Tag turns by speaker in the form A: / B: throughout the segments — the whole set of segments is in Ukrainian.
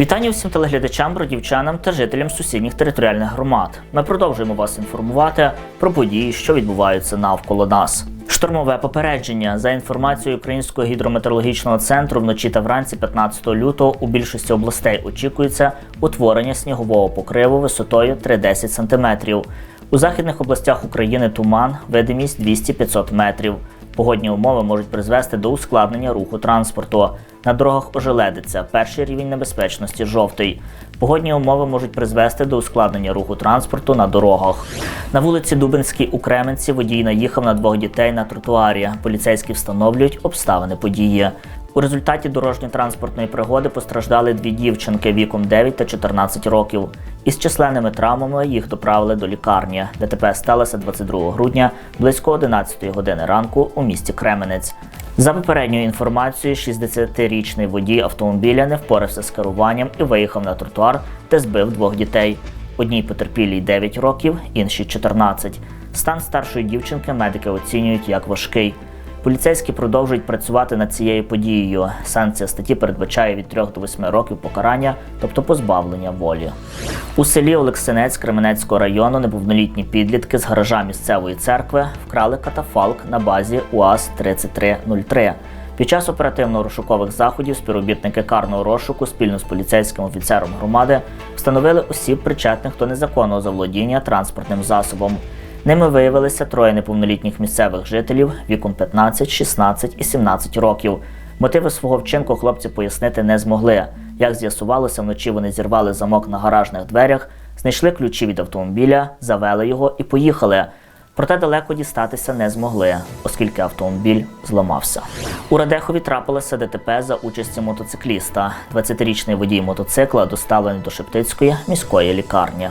A: Вітання всім телеглядачам, бродівчанам та жителям сусідніх територіальних громад. Ми продовжуємо вас інформувати про події, що відбуваються навколо нас. Штормове попередження за інформацією Українського гідрометеорологічного центру вночі та вранці 15 лютого у більшості областей очікується утворення снігового покриву висотою 3-10 см. У західних областях України туман, видимість 200-500 метрів. Погодні умови можуть призвести до ускладнення руху транспорту. На дорогах ожеледиться. Перший рівень небезпечності жовтий. Погодні умови можуть призвести до ускладнення руху транспорту на дорогах. На вулиці Дубинській у Кременці водій наїхав на двох дітей на тротуарі. Поліцейські встановлюють обставини події. У результаті дорожньо-транспортної пригоди постраждали дві дівчинки віком 9 та 14 років. Із численними травмами їх доправили до лікарні. ДТП сталося 22 грудня близько 11 години ранку у місті Кременець. За попередньою інформацією, 60-річний водій автомобіля не впорався з керуванням і виїхав на тротуар, де збив двох дітей. Одній потерпілій 9 років, іншій 14. Стан старшої дівчинки медики оцінюють як важкий. Поліцейські продовжують працювати над цією подією. Санкція статті передбачає від 3 до 8 років покарання, тобто позбавлення волі. У селі Олексинець Кременецького району неповнолітні підлітки з гаража місцевої церкви вкрали катафалк на базі УАЗ 3303. Під час оперативно-розшукових заходів співробітники карного розшуку спільно з поліцейським офіцером громади встановили осіб, причетних до незаконного заволодіння транспортним засобом. Ними виявилися троє неповнолітніх місцевих жителів віком 15, 16 і 17 років. Мотиви свого вчинку хлопці пояснити не змогли. Як з'ясувалося, вночі вони зірвали замок на гаражних дверях, знайшли ключі від автомобіля, завели його і поїхали. Проте далеко дістатися не змогли, оскільки автомобіль зламався. У Радехові трапилося ДТП за участі мотоцикліста. 20-річний водій мотоцикла доставлений до Шептицької міської лікарні.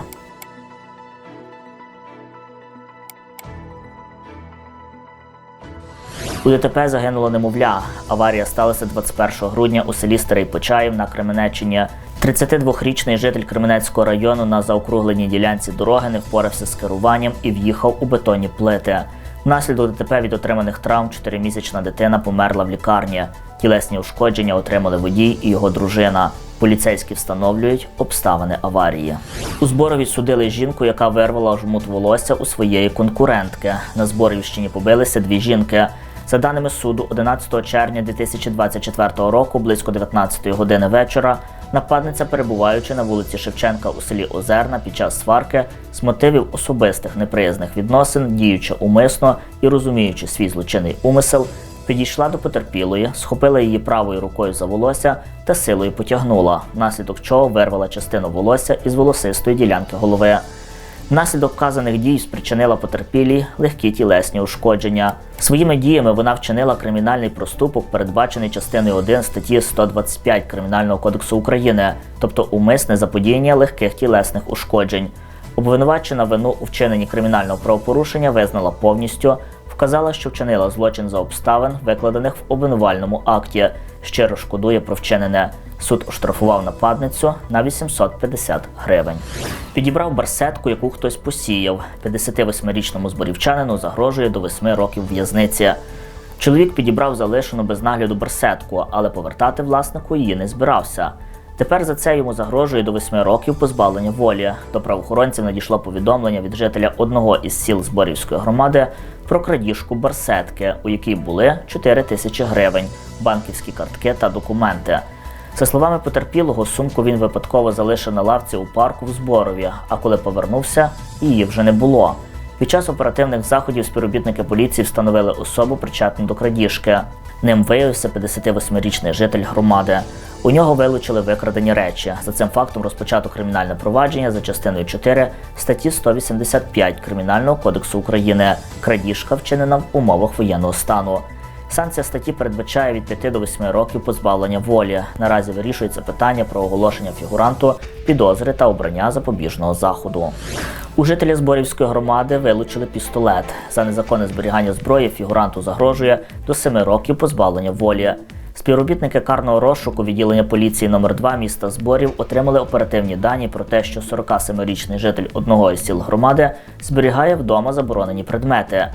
A: У ДТП загинуло немовля. Аварія сталася 21 грудня у селі Старий Почаїв на Кременеччині. 32-річний житель Кременецького району на заокругленій ділянці дороги не впорався з керуванням і в'їхав у бетонні плити. Внаслідок ДТП від отриманих травм 4-місячна дитина померла в лікарні. Тілесні ушкодження отримали водій і його дружина. Поліцейські встановлюють обставини аварії. У зборові судили жінку, яка вирвала жмут волосся у своєї конкурентки. На Зборівщині побилися дві жінки. За даними суду, 11 червня 2024 року, близько 19 години вечора, нападниця, перебуваючи на вулиці Шевченка у селі Озерна під час сварки, з мотивів особистих неприязних відносин, діючи умисно і розуміючи свій злочинний умисел, підійшла до потерпілої, схопила її правою рукою за волосся та силою потягнула, внаслідок чого вирвала частину волосся із волосистої ділянки голови. Внаслідок вказаних дій спричинила потерпілій легкі тілесні ушкодження. Своїми діями вона вчинила кримінальний проступок, передбачений частиною 1 статті 125 Кримінального кодексу України, тобто умисне заподіяння легких тілесних ушкоджень. Обвинувачена вину у вчиненні кримінального правопорушення визнала повністю, вказала, що вчинила злочин за обставин, викладених в обвинувальному акті. Щиро шкодує про вчинене. Суд оштрафував нападницю на 850 гривень. Підібрав барсетку, яку хтось посіяв. 58-річному зборівчанину загрожує до 8 років в'язниці. Чоловік підібрав залишену без нагляду барсетку, але повертати власнику її не збирався. Тепер за це йому загрожує до 8 років позбавлення волі. До правоохоронців надійшло повідомлення від жителя одного із сіл Зборівської громади про крадіжку барсетки, у якій були 4 тисячі гривень, банківські картки та документи. За словами потерпілого, сумку він випадково залишив на лавці у парку в Зборові, а коли повернувся, її вже не було. Під час оперативних заходів співробітники поліції встановили особу причетну до крадіжки. Ним виявився 58-річний житель громади. У нього вилучили викрадені речі. За цим фактом розпочато кримінальне провадження за частиною 4 статті 185 Кримінального кодексу України. Крадіжка вчинена в умовах воєнного стану. Санкція статті передбачає від 5 до 8 років позбавлення волі. Наразі вирішується питання про оголошення фігуранту підозри та обрання запобіжного заходу. У жителя Зборівської громади вилучили пістолет. За незаконне зберігання зброї фігуранту загрожує до 7 років позбавлення волі. Співробітники карного розшуку відділення поліції номер 2 міста Зборів отримали оперативні дані про те, що 47-річний житель одного із сіл громади зберігає вдома заборонені предмети.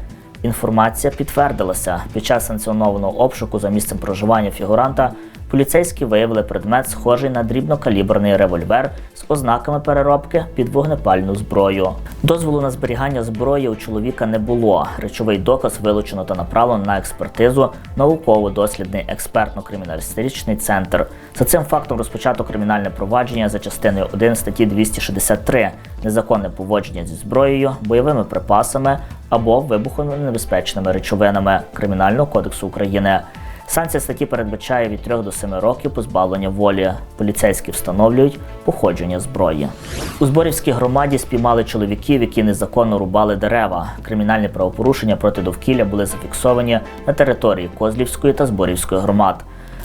A: Інформація підтвердилася. Під час санкціонованого обшуку за місцем проживання фігуранта поліцейські виявили предмет, схожий на дрібнокаліберний револьвер з ознаками переробки під вогнепальну зброю. Дозволу на зберігання зброї у чоловіка не було. Речовий доказ вилучено та направлено на експертизу науково-дослідний експертно-криміналістичний центр. За цим фактом розпочато кримінальне провадження за частиною 1 статті 263 незаконне поводження зі зброєю, бойовими припасами або вибухонебезпечними речовинами Кримінального кодексу України. Санкція статті передбачає від 3 до 7 років позбавлення волі. Поліцейські встановлюють походження зброї. У Зборівській громаді спіймали чоловіків, які незаконно рубали дерева. Кримінальні правопорушення проти довкілля були зафіксовані на території Козлівської та Зборівської громад.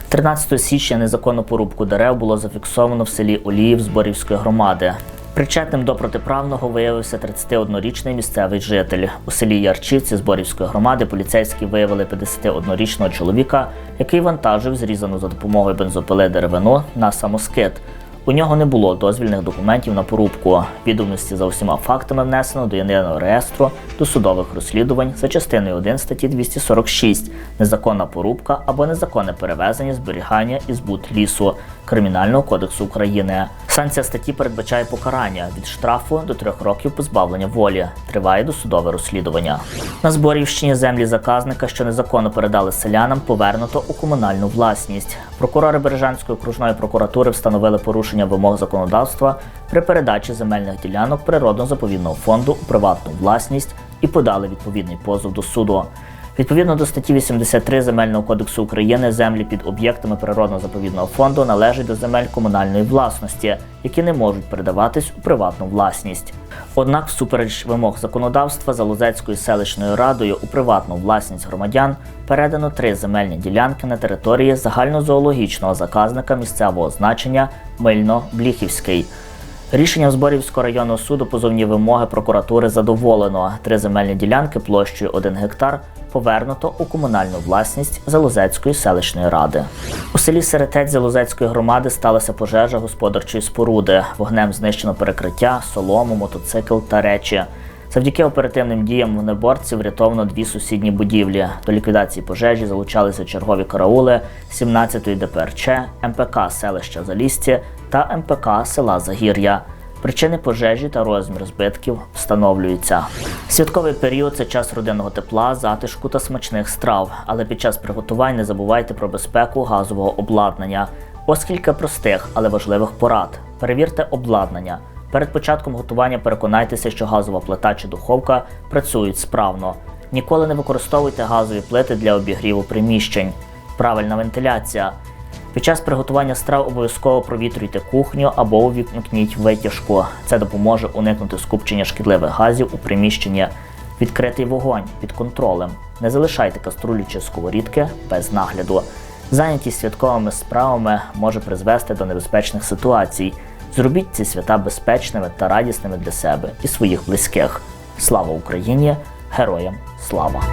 A: 13 січня незаконну порубку дерев було зафіксовано в селі Оліїв Зборівської громади. Причетним до протиправного виявився 31-річний місцевий житель. У селі Ярчівці Зборівської громади поліцейські виявили 51-річного чоловіка, який вантажив зрізану за допомогою бензопили деревину на самоскид. У нього не було дозвільних документів на порубку. Відомості за усіма фактами внесено до єдиного реєстру досудових розслідувань за частиною 1 статті 246 незаконна порубка або незаконне перевезення, зберігання і збут лісу Кримінального кодексу України. Санкція статті передбачає покарання від штрафу до трьох років позбавлення волі. Триває досудове розслідування. На Зборівщині землі заказника, що незаконно передали селянам, повернуто у комунальну власність. Прокурори Бережанської окружної прокуратури встановили порушення вимог законодавства при передачі земельних ділянок природно-заповідного фонду у приватну власність і подали відповідний позов до суду. Відповідно до статті 83 Земельного кодексу України, землі під об'єктами природно-заповідного фонду належать до земель комунальної власності, які не можуть передаватись у приватну власність. Однак, всупереч вимог законодавства Залозецькою селищною радою у приватну власність громадян передано три земельні ділянки на території загальнозоологічного заказника місцевого значення Мильно-Бліхівський. Рішенням Зборівського районного суду позовні вимоги прокуратури задоволено. Три земельні ділянки площею 1 гектар повернуто у комунальну власність Залозецької селищної ради. У селі Серетець Залозецької громади сталася пожежа господарчої споруди. Вогнем знищено перекриття, солому, мотоцикл та речі. Завдяки оперативним діям вогнеборців врятовано дві сусідні будівлі. До ліквідації пожежі залучалися чергові караули 17-ї ДПРЧ, МПК селища Залісці та МПК села Загір'я. Причини пожежі та розмір збитків встановлюються. Святковий період це час родинного тепла, затишку та смачних страв. Але під час приготувань не забувайте про безпеку газового обладнання. Ось кілька простих, але важливих порад. Перевірте обладнання. Перед початком готування переконайтеся, що газова плита чи духовка працюють справно. Ніколи не використовуйте газові плити для обігріву приміщень. Правильна вентиляція. Під час приготування страв обов'язково провітрюйте кухню або увімкніть витяжку. Це допоможе уникнути скупчення шкідливих газів у приміщенні. Відкритий вогонь під контролем. Не залишайте каструлі чи сковорідки без нагляду. Зайнятість святковими справами може призвести до небезпечних ситуацій. Зробіть ці свята безпечними та радісними для себе і своїх близьких. Слава Україні! Героям слава!